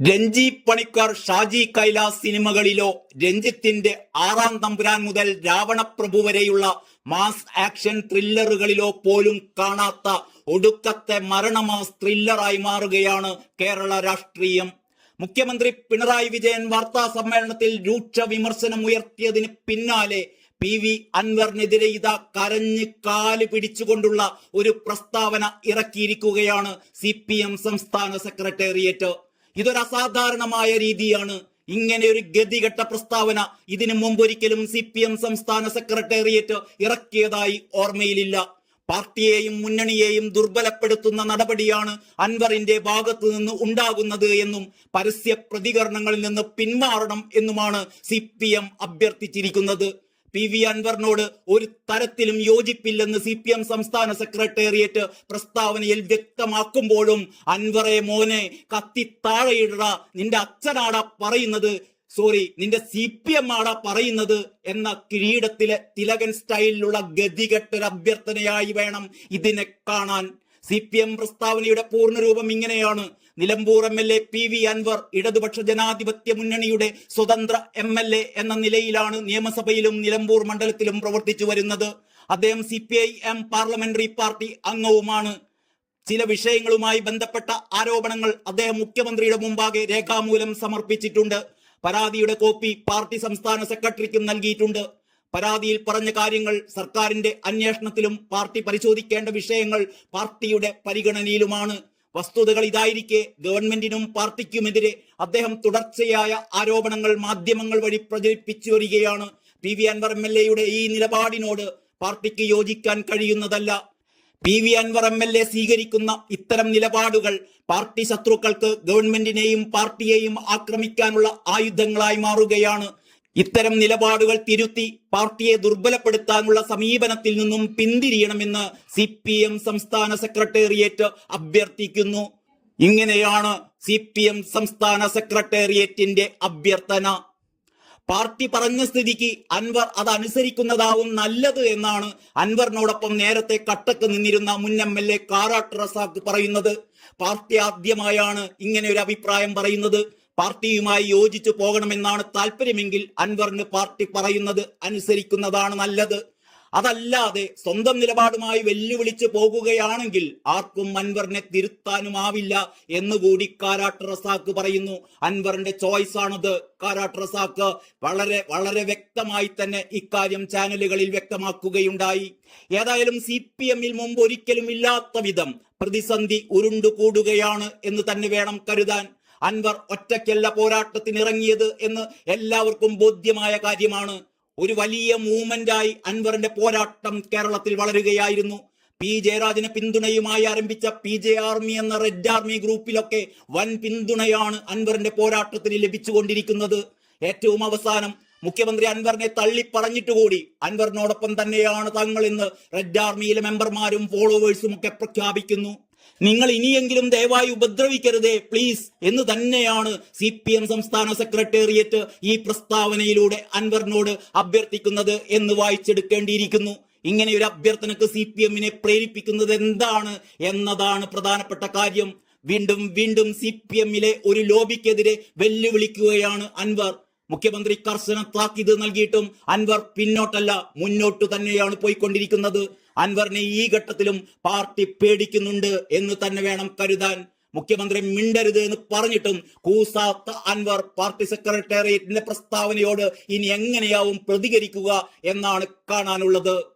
രഞ്ജി പണിക്കർ ഷാജി കൈലാസ് സിനിമകളിലോ രഞ്ജിത്തിന്റെ ആറാം തമ്പുരാൻ മുതൽ രാവണപ്രഭു വരെയുള്ള മാസ് ആക്ഷൻ ത്രില്ലറുകളിലോ പോലും കാണാത്ത ഒടുക്കത്തെ മരണമാസ് ത്രില്ലറായി മാറുകയാണ് കേരള രാഷ്ട്രീയം. മുഖ്യമന്ത്രി പിണറായി വിജയൻ വാർത്താ സമ്മേളനത്തിൽ രൂക്ഷ വിമർശനം ഉയർത്തിയതിന് പിന്നാലെ പി വി അൻവറിനെതിരെ ഇതാ കരഞ്ഞ് കാൽ പിടിച്ചുകൊണ്ടുള്ള ഒരു പ്രസ്താവന ഇറക്കിയിരിക്കുകയാണ് സി സംസ്ഥാന സെക്രട്ടേറിയറ്റ്. ഇതൊരു അസാധാരണമായ രീതിയാണ്. ഇങ്ങനെ ഒരു ഗതികെട്ട പ്രസ്താവന ഇതിനു മുമ്പൊരിക്കലും സി പി എം സംസ്ഥാന സെക്രട്ടേറിയറ്റ് ഇറക്കിയതായി ഓർമ്മയിലില്ല. പാർട്ടിയെയും മുന്നണിയെയും ദുർബലപ്പെടുത്തുന്ന നടപടിയാണ് അൻവറിന്റെ ഭാഗത്തു നിന്ന് ഉണ്ടാകുന്നത് എന്നും പരസ്യ പ്രതികരണങ്ങളിൽ നിന്ന് പിന്മാറണം എന്നുമാണ് സി അഭ്യർത്ഥിച്ചിരിക്കുന്നത്. പി വി അൻവറിനോട് ഒരു തരത്തിലും യോജിപ്പില്ലെന്ന് സി പി എം സംസ്ഥാന സെക്രട്ടേറിയറ്റ് പ്രസ്താവനയിൽ വ്യക്തമാക്കുമ്പോഴും അൻവറെ മോനെ കത്തി താഴെയിട നിന്റെ അച്ഛനാടാ പറയുന്നത് സോറി നിന്റെ സി പി എം ആടാ പറയുന്നത് എന്ന കിരീടത്തിലെ തിലകൻ സ്റ്റൈലിലുള്ള ഗതികെട്ടൊരു അഭ്യർത്ഥനയായി വേണം ഇതിനെ കാണാൻ. സി പി എം പ്രസ്താവനയുടെ പൂർണരൂപം ഇങ്ങനെയാണ്. Nilambur M L A P V Anvar ഇടതുപക്ഷ ജനാധിപത്യ മുന്നണിയുടെ സ്വതന്ത്ര എം എൽ എ എന്ന നിലയിലാണ് നിയമസഭയിലും നിലമ്പൂർ മണ്ഡലത്തിലും പ്രവർത്തിച്ചു വരുന്നത്. അദ്ദേഹം C P I M parliamentary party അംഗവുമാണ്. ചില വിഷയങ്ങളുമായി ബന്ധപ്പെട്ട ആരോപണങ്ങൾ അദ്ദേഹം മുഖ്യമന്ത്രിയുടെ മുമ്പാകെ രേഖാമൂലം സമർപ്പിച്ചിട്ടുണ്ട്. പരാതിയുടെ കോപ്പി പാർട്ടി സംസ്ഥാന സെക്രട്ടറിക്കും നൽകിയിട്ടുണ്ട്. പരാതിയിൽ പറഞ്ഞ കാര്യങ്ങൾ സർക്കാരിന്റെ അന്വേഷണത്തിലും പാർട്ടി പരിശോധിക്കേണ്ട വിഷയങ്ങൾ പാർട്ടിയുടെ പരിഗണനയിലുമാണ്. വസ്തുതകൾ ഇതായിരിക്കെ ഗവൺമെന്റിനും പാർട്ടിക്കുമെതിരെ അദ്ദേഹം തുടർച്ചയായ ആരോപണങ്ങൾ മാധ്യമങ്ങൾ വഴി പ്രചരിപ്പിച്ചു വരികയാണ്. P V Anvar M L എയുടെ ഈ നിലപാടിനോട് പാർട്ടിക്ക് യോജിക്കാൻ കഴിയുന്നതല്ല. P V Anvar M L A സ്വീകരിക്കുന്ന ഇത്തരം നിലപാടുകൾ പാർട്ടി ശത്രുക്കൾക്ക് ഗവൺമെന്റിനെയും പാർട്ടിയെയും ആക്രമിക്കാനുള്ള ആയുധങ്ങളായി മാറുകയാണ്. ഇത്തരം നിലപാടുകൾ തിരുത്തി പാർട്ടിയെ ദുർബലപ്പെടുത്താനുള്ള സമീപനത്തിൽ നിന്നും പിന്തിരിയണമെന്ന് സി പി എം സംസ്ഥാന സെക്രട്ടേറിയറ്റ് അഭ്യർത്ഥിക്കുന്നു. ഇങ്ങനെയാണ് സി പി എം സംസ്ഥാന സെക്രട്ടേറിയറ്റിന്റെ അഭ്യർത്ഥന. പാർട്ടി പറഞ്ഞ സ്ഥിതിക്ക് അൻവർ അത് അനുസരിക്കുന്നതാവും നല്ലത് എന്നാണ് അൻവറിനോടൊപ്പം നേരത്തെ കട്ടക്ക് നിന്നിരുന്ന മുൻ M L A Karat Razak പറയുന്നത്. പാർട്ടി ആദ്യമായാണ് ഇങ്ങനെ ഒരു അഭിപ്രായം പറയുന്നത്. പാർട്ടിയുമായി യോജിച്ചു പോകണമെന്നാണ് താല്പര്യമെങ്കിൽ അൻവറിന് പാർട്ടി പറയുന്നത് അനുസരിക്കുന്നതാണ് നല്ലത്. അതല്ലാതെ സ്വന്തം നിലപാടുമായി വെല്ലുവിളിച്ചു പോകുകയാണെങ്കിൽ ആർക്കും അൻവറിനെ തിരുത്താനുമാവില്ല എന്നുകൂടി കാരാട്ട് റസാക്ക് പറയുന്നു. അൻവറിന്റെ ചോയ്സ് ആണത് കാരാട്ട് റസാക്ക് വളരെ വളരെ വ്യക്തമായി തന്നെ ഇക്കാര്യം ചാനലുകളിൽ വ്യക്തമാക്കുകയുണ്ടായി. ഏതായാലും സി പി എമ്മിൽ മുമ്പ് ഒരിക്കലും ഇല്ലാത്ത വിധം പ്രതിസന്ധി ഉരുണ്ടുകൂടുകയാണ് എന്ന് തന്നെ വേണം കരുതാൻ. അൻവർ ഒറ്റയ്ക്കല്ല പോരാട്ടത്തിന് ഇറങ്ങിയത് എന്ന് എല്ലാവർക്കും ബോധ്യമായ കാര്യമാണ്. ഒരു വലിയ മൂവ്മെന്റായി അൻവറിന്റെ പോരാട്ടം കേരളത്തിൽ വളരുകയായിരുന്നു. പി ജയരാജന് പിന്തുണയുമായി ആരംഭിച്ച പി ജെ ആർമി എന്ന റെഡ് ആർമി ഗ്രൂപ്പിലൊക്കെ വൻ പിന്തുണയാണ് അൻവറിന്റെ പോരാട്ടത്തിന് ലഭിച്ചുകൊണ്ടിരിക്കുന്നത്. ഏറ്റവും അവസാനം മുഖ്യമന്ത്രി അൻവറിനെ തള്ളിപ്പറഞ്ഞിട്ട് കൂടി അൻവറിനോടൊപ്പം തന്നെയാണ് തങ്ങൾ ഇന്ന് റെഡ് ആർമിയിലെ മെമ്പർമാരും ഫോളോവേഴ്സും ഒക്കെ പ്രഖ്യാപിക്കുന്നു. നിങ്ങൾ ഇനിയെങ്കിലും ദയവായി ഉപദ്രവിക്കരുതേ പ്ലീസ് എന്ന് തന്നെയാണ് സി പി എം സംസ്ഥാന സെക്രട്ടേറിയറ്റ് ഈ പ്രസ്താവനയിലൂടെ അൻവറിനോട് അഭ്യർത്ഥിക്കുന്നത് എന്ന് വായിച്ചെടുക്കേണ്ടിയിരിക്കുന്നു. ഇങ്ങനെ ഒരു അഭ്യർത്ഥനക്ക് സി പി എമ്മിനെ പ്രേരിപ്പിക്കുന്നത് എന്താണ് എന്നതാണ് പ്രധാനപ്പെട്ട കാര്യം. വീണ്ടും വീണ്ടും സി പി എമ്മിലെ ഒരു ലോബിക്കെതിരെ വെല്ലുവിളിക്കുകയാണ് അൻവർ. മുഖ്യമന്ത്രി കർശന താക്കീത് നൽകിയിട്ടും അൻവർ പിന്നോട്ടല്ല മുന്നോട്ട് തന്നെയാണ് പോയിക്കൊണ്ടിരിക്കുന്നത്. അൻവറിനെ ഈ ഘട്ടത്തിലും പാർട്ടി പേടിക്കുന്നുണ്ട് എന്ന് തന്നെ വേണം കരുതാൻ. മുഖ്യമന്ത്രി മിണ്ടരുത് എന്ന് പറഞ്ഞിട്ടും കൂസാത്ത അൻവർ പാർട്ടി സെക്രട്ടേറിയറ്റിന്റെ പ്രസ്താവനയോട് ഇനി എങ്ങനെയാവും പ്രതികരിക്കുക എന്നാണ് കാണാനുള്ളത്.